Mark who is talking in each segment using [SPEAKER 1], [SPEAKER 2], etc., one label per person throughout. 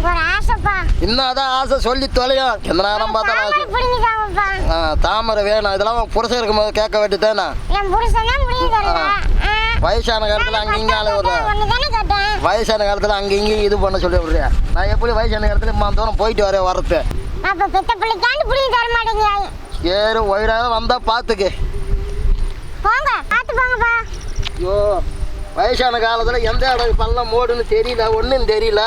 [SPEAKER 1] எனக்கு ஒரு ஆசைப்பா.
[SPEAKER 2] இன்னும் அதான் ஆசை சொல்லி தொலையும். எந்த நேரம் பார்த்தாலும்
[SPEAKER 1] தாமரை
[SPEAKER 2] வேணும். இதெல்லாம் புருஷன் இருக்கும்போது கேட்க வேண்டியதானே. வயசான காலத்தில் அங்கே இங்கே வயசான காலத்தில் அங்கே இங்கேயும் இது பண்ண சொல்லி விடுறேன் நான் எப்படி வயசான காலத்தில் இம்மா தூரம் போயிட்டு வரேன் வரது
[SPEAKER 1] அப்ப பெத்த பிள்ளைக்காண்டு பிடிங்கி தர மாட்டேங்க
[SPEAKER 2] பார்த்துக்கு
[SPEAKER 1] போங்க பார்த்து போங்கப்பா.
[SPEAKER 2] ஐயோ வயசான காலத்தில் எந்த இடம் பள்ளம் மூடுன்னு தெரியல ஒன்றும் தெரியல.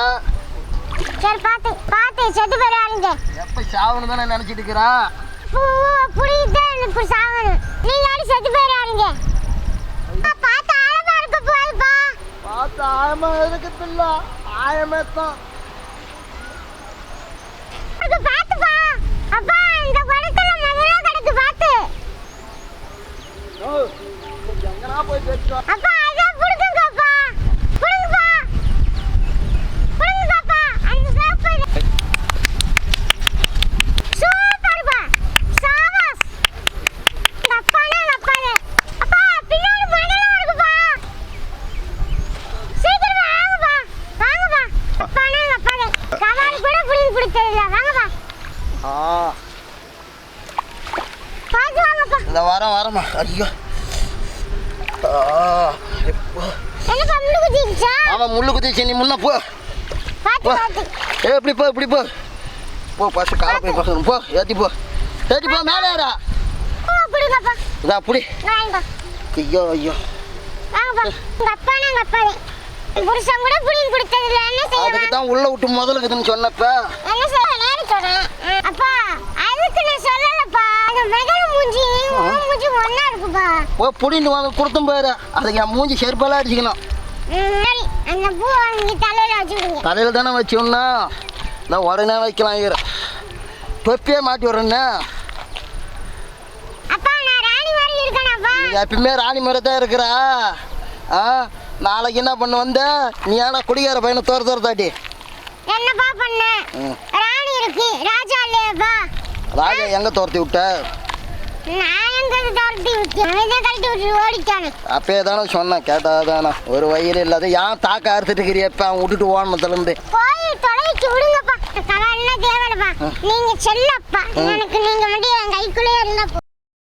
[SPEAKER 1] சரி பார்த்து பார்த்து செத்து போயிடாதீங்க.
[SPEAKER 2] எப்போ சாவணும் தானே நினச்சிட்டு இருக்கிறா?
[SPEAKER 1] புடிங்கிட்டு எனக்கு சாகணும் நீங்க அடி செத்து போயிடாதீங்க. பார்த்து ஆழமா இருக்க போகுதுப்பா
[SPEAKER 2] பார்த்து ஆயமா இருக்குதுல்ல ஆயமே தான்.
[SPEAKER 1] அது பார்த்துப்பா அப்பா இந்த குடத்துல முதல்ல கிடக்கு பார்த்து
[SPEAKER 2] எங்கனா போய்
[SPEAKER 1] அப்பா வாங்கப்பா இந்த
[SPEAKER 2] வாரம் வரமா ஐயோ. ஆ, எப்போ?
[SPEAKER 1] என்னப்பா முள்ளு குத்திடுச்சா
[SPEAKER 2] ஆமா முள்ளு குத்திச்சு நீ முன்ன போ. ஏ இப்படி போ இப்படி போ. போ பஸ் கார போய் பசங்க போ ஏற்றி போ. ஏற்றி போ மேலே ஏறா. இதா புடி.
[SPEAKER 1] வாங்கப்பா
[SPEAKER 2] ஐயோ ஐயோ. அதுக்கு தான் உள்ள விட்டு முதல்ல இருக்குதுன்னு சொன்னப்ப
[SPEAKER 1] என்ன சொல்ல நேரம் சொல்றேன் அப்பா அதுக்கு நான் சொல்லலப்பா அந்த மெகல மூஞ்சி உன் மூஞ்சி ஒண்ணா
[SPEAKER 2] ஓ புடின்னு வாங்க கொடுத்தும் போயிரு அதுக்கு என் மூஞ்சி செருப்பெல்லாம் அடிச்சுக்கணும்.
[SPEAKER 1] அந்த பூ வாங்கி தலையில வச்சுக்கிடுங்க
[SPEAKER 2] தலையில் தானே வச்சோம்னா நான் உடனே வைக்கலாம் ஐயர் தொப்பியே மாட்டி விட்றேன்னே. எப்பயுமே ராணி மாதிரி தான் இருக்கிறா. ஆ நாளைக்கு என்ன பண்ண வந்த? நீ ஏன்னா குடிகார பையனை தோற தோற தாட்டி.
[SPEAKER 1] என்னப்பா பண்ண. ராணி இருக்கு. ராஜா இல்லையாப்பா?
[SPEAKER 2] ராஜா எங்கே துரத்தி விட்ட?
[SPEAKER 1] நான் எங்க அவன் தான்
[SPEAKER 2] சொன்னேன் கேட்டா தானே ஒரு வயிறு இல்லாத ஏன் தாக்க அறுத்துட்டு இருக்கிறிய அவன் விட்டுட்டு ஓடணுத்துலேருந்து
[SPEAKER 1] போய் தொலைச்சு விடுங்கப்பா. கலால்லாம் தேவையில்லப்பா. நீங்க செல்லப்பா. எனக்கு நீங்க மட்டும் என் கைக்குள்ளேயே இருந்தா.